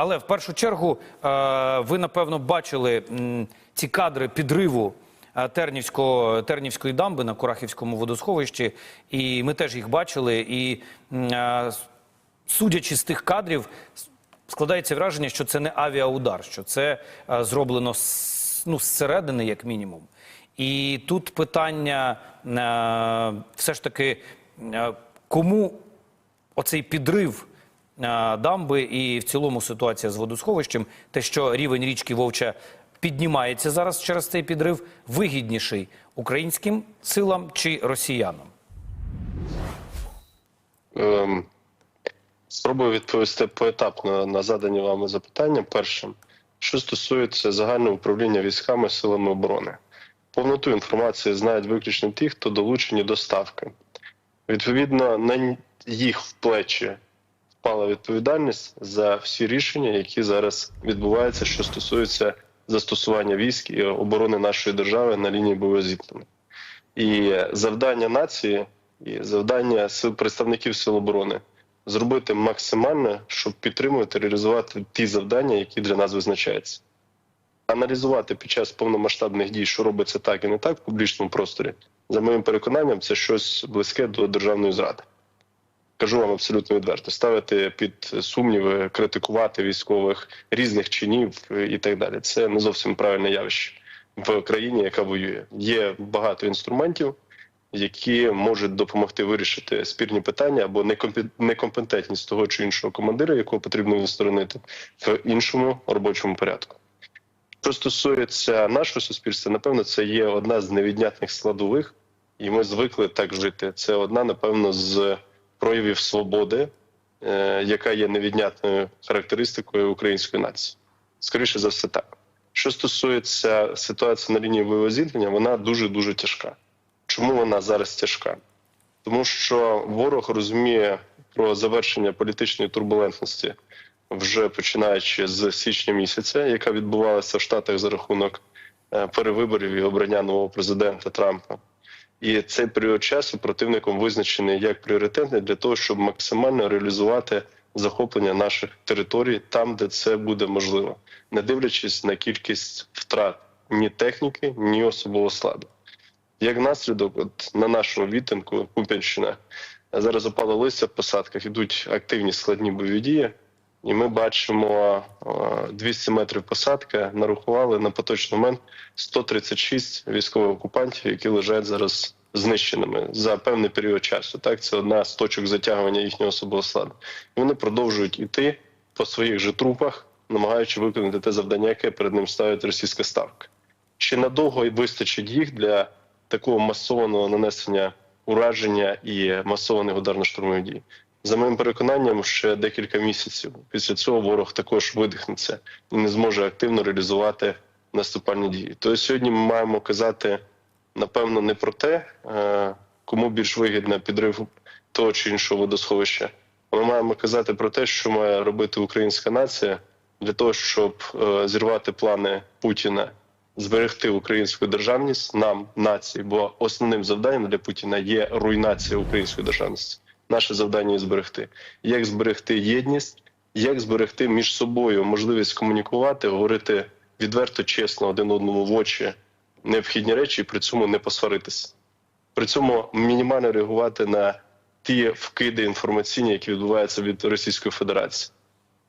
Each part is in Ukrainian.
Але в першу чергу е, ви напевно бачили ці кадри підриву е, Тернівської дамби на Курахівському водосховищі, і ми теж їх бачили. І е, судячи з тих кадрів, складається враження, що це не авіаудар, що це зроблено ну, зсередини, як мінімум. І тут питання все ж таки, кому оцей підрив дамби і в цілому ситуація з водосховищем, те, що рівень річки Вовча піднімається зараз через цей підрив, вигідніший українським силам чи росіянам? Ем, Спробую відповісти поетапно на задані вами запитання. Першим, що стосується загального управління військами силами оборони, повноту інформації знають виключно ті, хто долучені до ставки. Відповідно, на їх в плечі впала відповідальність за всі рішення, які зараз відбуваються, що стосуються застосування військ і оборони нашої держави на лінії бойового зіткнення. І завдання нації, і завдання сил представників сил оборони зробити максимально, щоб підтримувати реалізувати ті завдання, які для нас визначаються. Аналізувати під час повномасштабних дій, що робиться так і не так в публічному просторі, за моїм переконанням, це щось близьке до державної зради. Кажу вам абсолютно відверто: ставити під сумніви, критикувати військових різних чинів і так далі. Це не зовсім правильне явище в країні, яка воює. Є багато інструментів, які можуть допомогти вирішити спірні питання або некомпе- некомпетентність того чи іншого командира, якого потрібно відсторонити в іншому робочому порядку. Що стосується нашого суспільства, напевно, це є одна з невіднятних складових, і ми звикли так жити. Це одна, напевно, з проявів свободи, е, яка є невіднятною характеристикою української нації. Скоріше за все, так. Що стосується ситуації на лінії бойового зіткнення, вона дуже дуже тяжка. Чому вона зараз тяжка? Тому що ворог розуміє про завершення політичної турбулентності вже починаючи з січня місяця, яка відбувалася в Штатах за рахунок е, перевиборів і обрання нового президента Трампа. І цей період часу противником визначений як пріоритетний для того, щоб максимально реалізувати захоплення наших територій там, де це буде можливо, не дивлячись на кількість втрат ні техніки, ні особового складу. Як наслідок, от на нашому відтинку Куп'янщина зараз опало листя в посадках, ідуть активні складні бойові дії, і ми бачимо е, 200 метрів посадка. Нарахували на поточний момент 136 військових окупантів, які лежать зараз знищеними за певний період часу. Так, це одна з точок затягування їхнього особового складу. І вони продовжують іти по своїх же трупах, намагаючи виконати те завдання, яке перед ним ставить російська ставка. Чи надовго й вистачить їх для такого масованого нанесення ураження і масованих ударно-штурмових дій? За моїм переконанням, ще декілька місяців після цього ворог також видихнеться і не зможе активно реалізувати наступальні дії. То сьогодні ми маємо казати напевно не про те, е, кому більш вигідно підрив того чи іншого водосховища. Ми маємо казати про те, що має робити українська нація для того, щоб е, зірвати плани Путіна, зберегти українську державність нам, нації, бо основним завданням для Путіна є руйнація української державності. Наше завдання зберегти. Як зберегти єдність, як зберегти між собою можливість комунікувати, говорити відверто, чесно один одному в очі необхідні речі, і при цьому не посваритися. При цьому мінімально реагувати на ті вкиди інформаційні, які відбуваються від Російської Федерації,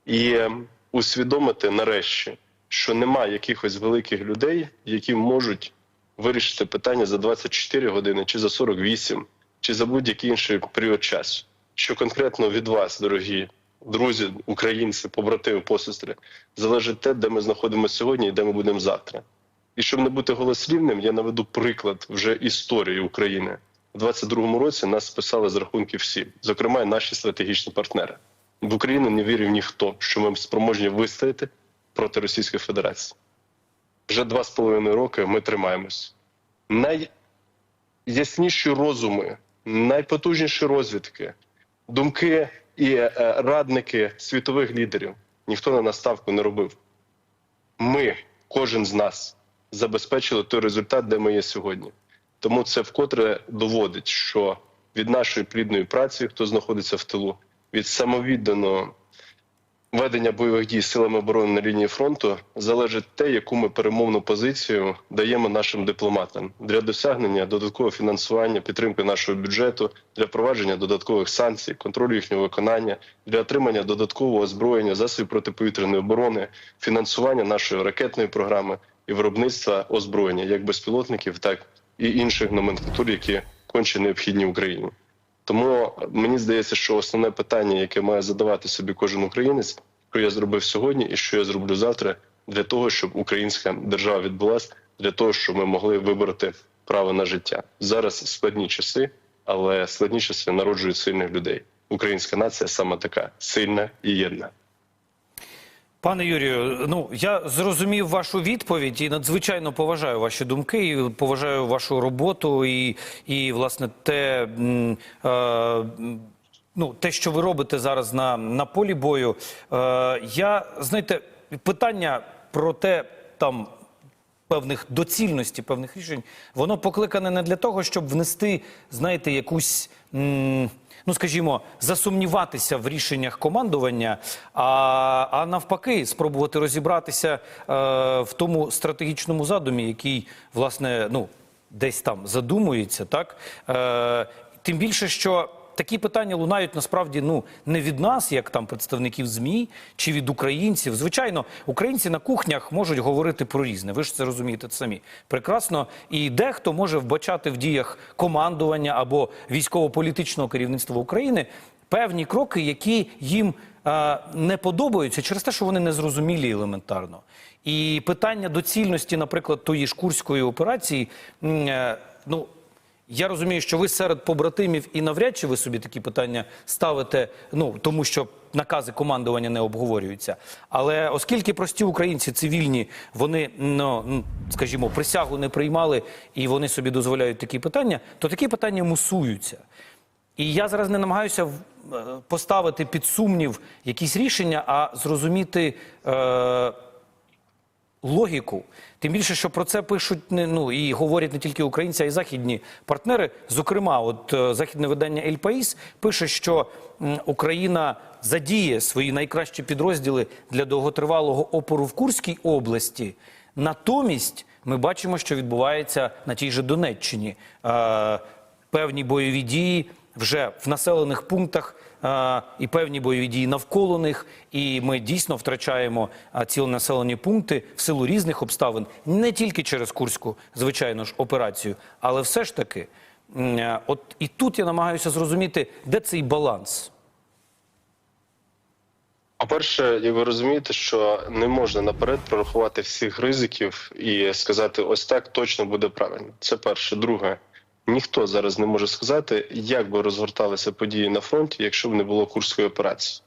і е, усвідомити нарешті, що немає якихось великих людей, які можуть вирішити питання за 24 години, чи за 48, чи за будь-який інший період часу. Що конкретно від вас, дорогі друзі, українці, побратими, посестри, залежить те, де ми знаходимося сьогодні і де ми будемо завтра. І щоб не бути голослівним, я наведу приклад вже історії України. У 22-му році нас списали з рахунків всі, зокрема, наші стратегічні партнери. В Україну не вірив ніхто, що ми спроможні вистояти проти Російської Федерації. Вже два з половиною роки ми тримаємось. Найясніші розуми, найпотужніші розвідки, думки і е, радники світових лідерів ніхто на наставку не робив. Ми, кожен з нас, забезпечили той результат, де ми є сьогодні. Тому це вкотре доводить, що від нашої плідної праці, хто знаходиться в тилу, від самовідданого ведення бойових дій силами оборони на лінії фронту залежить те, яку ми перемовну позицію даємо нашим дипломатам для досягнення додаткового фінансування, підтримки нашого бюджету, для впровадження додаткових санкцій, контролю їхнього виконання, для отримання додаткового озброєння, засобів протиповітряної оборони, фінансування нашої ракетної програми і виробництва озброєння, як безпілотників, так і інших номенклатур, які конче необхідні Україні. Тому мені здається, що основне питання, яке має задавати собі кожен українець, що я зробив сьогодні і що я зроблю завтра, для того, щоб українська держава відбулася, для того, щоб ми могли вибрати право на життя. Зараз складні часи, але складні часи народжують сильних людей. Українська нація саме така сильна і єдна. Пане Юрію, ну я зрозумів вашу відповідь і надзвичайно поважаю ваші думки, і поважаю вашу роботу і, і власне те, е, ну, те, що ви робите зараз на, на полі бою. Е, я знаєте, питання про те, там певних доцільності, певних рішень, воно покликане не для того, щоб внести, знаєте, якусь. Ну, скажімо, засумніватися в рішеннях командування, а, а навпаки, спробувати розібратися е, в тому стратегічному задумі, який, власне, ну, десь там задумується, так? Е, тим більше, що такі питання лунають насправді ну не від нас, як там представників змі чи від українців. Звичайно, українці на кухнях можуть говорити про різне. Ви ж це розумієте самі прекрасно. І дехто може вбачати в діях командування або військово-політичного керівництва України певні кроки, які їм е, не подобаються через те, що вони не зрозумілі елементарно. І питання доцільності, наприклад, тої ж курської операції, е, ну. Я розумію, що ви серед побратимів і навряд чи ви собі такі питання ставите, ну тому що накази командування не обговорюються. Але оскільки прості українці цивільні, вони ну скажімо, присягу не приймали і вони собі дозволяють такі питання, то такі питання мусуються. І я зараз не намагаюся е, поставити під сумнів якісь рішення, а зрозуміти. Е, логіку. Тим більше, що про це пишуть не ну і говорять не тільки українці, а й західні партнери. Зокрема, от е, західне видання «Ель Паїс» пише, що Україна задіє свої найкращі підрозділи для довготривалого опору в Курській області. Натомість ми бачимо, що відбувається на тій же Донеччині. Е, певні бойові дії вже в населених пунктах і певні бойові дії навколо них. І ми дійсно втрачаємо е, цілі населені пункти в силу різних обставин, не тільки через Курську, звичайно ж, операцію, але все ж таки, от і тут я намагаюся зрозуміти, де цей баланс. По-перше, ви розумієте, що не можна наперед прорахувати всіх ризиків і сказати, ось так точно буде правильно. Це перше. Друге, ніхто зараз не може сказати, як би розгорталися події на фронті, якщо б не було курської операції.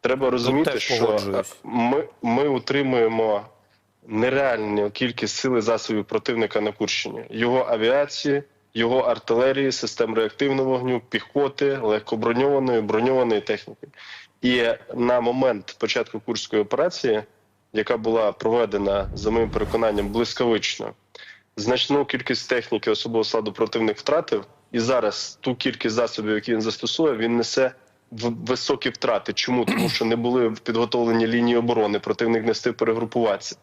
Треба розуміти, теж що ми, ми утримуємо нереальну кількість сил і засобів противника на Курщині, його авіації, його артилерії, систем реактивного вогню, піхоти, легкоброньованої, броньованої техніки. І на момент початку курської операції, яка була проведена за моїм переконанням блискавично, значну кількість техніки особового складу противник втратив, і зараз ту кількість засобів, які він застосує, він несе високі втрати. Чому? Тому що не були підготовлені лінії оборони, противник не встиг перегрупуватися.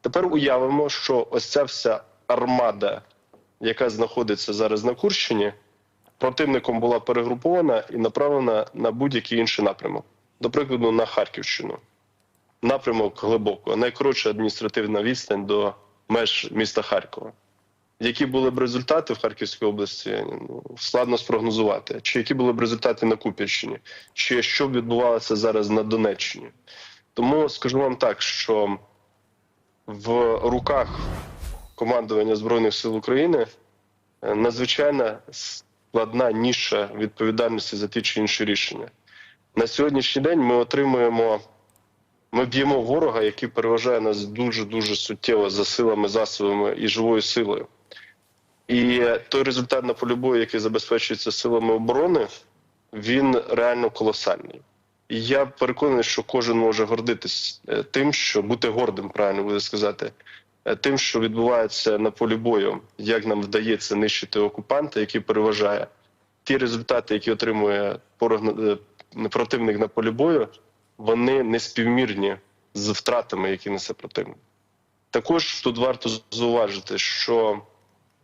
Тепер уявимо, що ось ця вся армада, яка знаходиться зараз на Курщині, противником була перегрупована і направлена на будь-який інший напрямок. До прикладу, на Харківщину. Напрямок глибоко, найкоротша адміністративна відстань до меж міста Харкова. Які були б результати в Харківській області, ну, складно спрогнозувати. Чи які були б результати на Куп'янщині, чи що б відбувалося зараз на Донеччині. Тому скажу вам так, що в руках командування Збройних сил України е, надзвичайно складна ніша відповідальності за ті чи інші рішення. На сьогоднішній день ми отримуємо, ми б'ємо ворога, який переважає нас дуже дуже суттєво за силами, засобами і живою силою. І той результат на полі бою, який забезпечується силами оборони, він реально колосальний. І я переконаний, що кожен може гордитись е, тим, що бути гордим, правильно буде сказати, е, тим, що відбувається на полі бою, як нам вдається нищити окупанта, який переважає ті результати, які отримує е, противник на полі бою, вони не співмірні з втратами, які несе противник. Також тут варто зауважити, що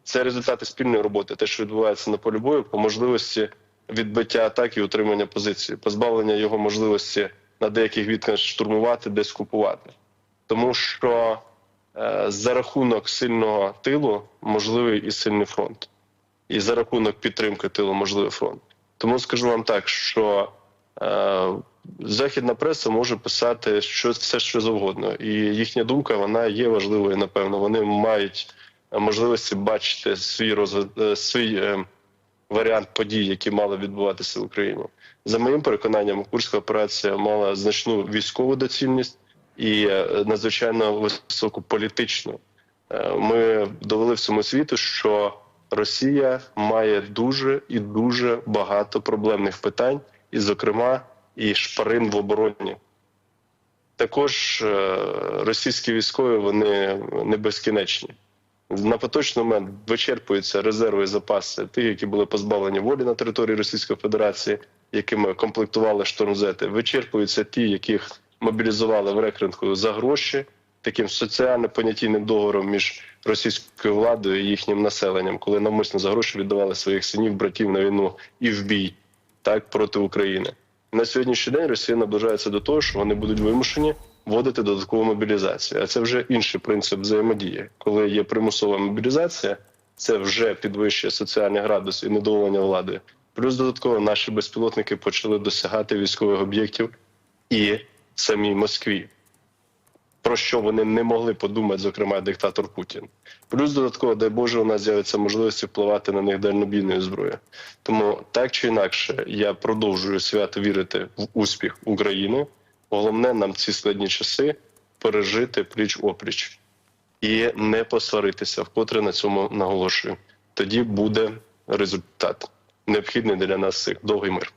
це результати спільної роботи, те, що відбувається на полі бою, по можливості відбиття атаки і утримання позиції, позбавлення його можливості на деяких відках штурмувати, десь купувати. Тому що е, за рахунок сильного тилу можливий і сильний фронт, і за рахунок підтримки тилу можливий фронт. Тому скажу вам так, що західна преса може писати що, все, що завгодно, і їхня думка вона є важливою. Напевно, вони мають е, можливості бачити свій розвит, е, свій е, варіант подій, які мали відбуватися в Україні. За моїм переконанням, курська операція мала значну військову доцільність і е, надзвичайно високу політичну. Е, Ми довели всьому світу, що Росія має дуже і дуже багато проблемних питань, і, зокрема, і шпарин в обороні. Також е, російські військові вони не безкінечні. На поточний момент вичерпуються резерви і запаси тих, які були позбавлені волі на території Російської Федерації, якими комплектували штормзети. Вичерпуються ті, яких мобілізували в рекрутингу за гроші, таким соціально-понятійним договором між російською владою і їхнім населенням, коли навмисно за гроші віддавали своїх синів, братів на війну і в бій так проти України. На сьогоднішній день Росія наближається до того, що вони будуть вимушені вводити додаткову мобілізацію. А це вже інший принцип взаємодії. Коли є примусова мобілізація, це вже підвищує соціальний градус і недоволення влади. Плюс додатково наші безпілотники почали досягати військових об'єктів і самій Москві. Про що вони не могли подумати, зокрема диктатор Путін. Плюс додатково, дай Боже, у нас з'явиться можливість впливати на них дальнобійною зброєю. Тому так чи інакше, я продовжую свято вірити в успіх України. Головне нам ці складні часи пережити пліч опліч і не посваритися, вкотре на цьому наголошую. Тоді буде результат необхідний для нас всіх. Довгий мир.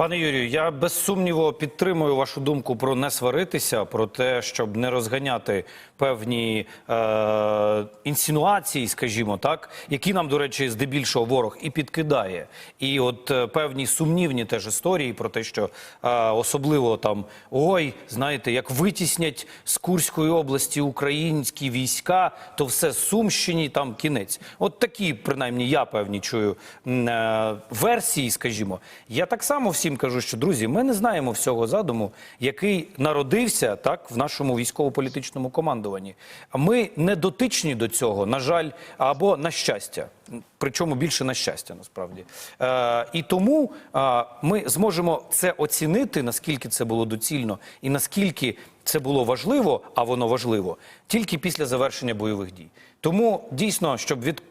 Пане Юрію, я без сумніву підтримую вашу думку про не сваритися, про те, щоб не розганяти певні е, інсинуації, скажімо так, які нам, до речі, здебільшого ворог і підкидає. І от е, певні сумнівні теж історії про те, що е, особливо там ой, знаєте, як витіснять з Курської області українські війська, то все Сумщині там кінець. От такі, принаймні, я певні чую е, версії, скажімо. Я так само всім кажу, що друзі, ми не знаємо всього задуму, який народився так в нашому військово-політичному командуванні. А Ми не дотичні до цього, на жаль, або на щастя. Причому більше на щастя, насправді. Е, і тому е, ми зможемо це оцінити, наскільки це було доцільно і наскільки це було важливо, а воно важливо, тільки після завершення бойових дій. Тому дійсно, щоб від,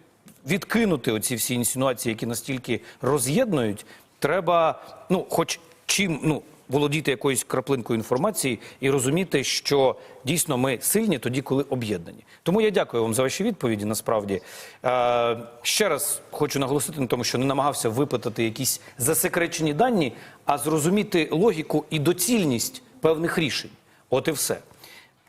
відкинути оці всі інсинуації, які настільки роз'єднують, треба, ну, хоч чим, ну. Володіти якоюсь краплинкою інформації і розуміти, що дійсно ми сильні тоді, коли об'єднані. Тому я дякую вам за ваші відповіді. Насправді е, ще раз хочу наголосити на тому, що не намагався випитати якісь засекречені дані, а зрозуміти логіку і доцільність певних рішень. От і все.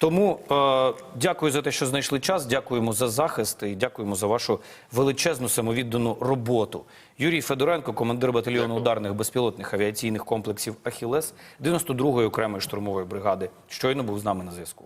Тому е, дякую за те, що знайшли час. Дякуємо за захист і дякуємо за вашу величезну самовіддану роботу. Юрій Федоренко, командир батальйону ударних безпілотних авіаційних комплексів Ахілес 92-ї окремої штурмової бригади, щойно був з нами на зв'язку.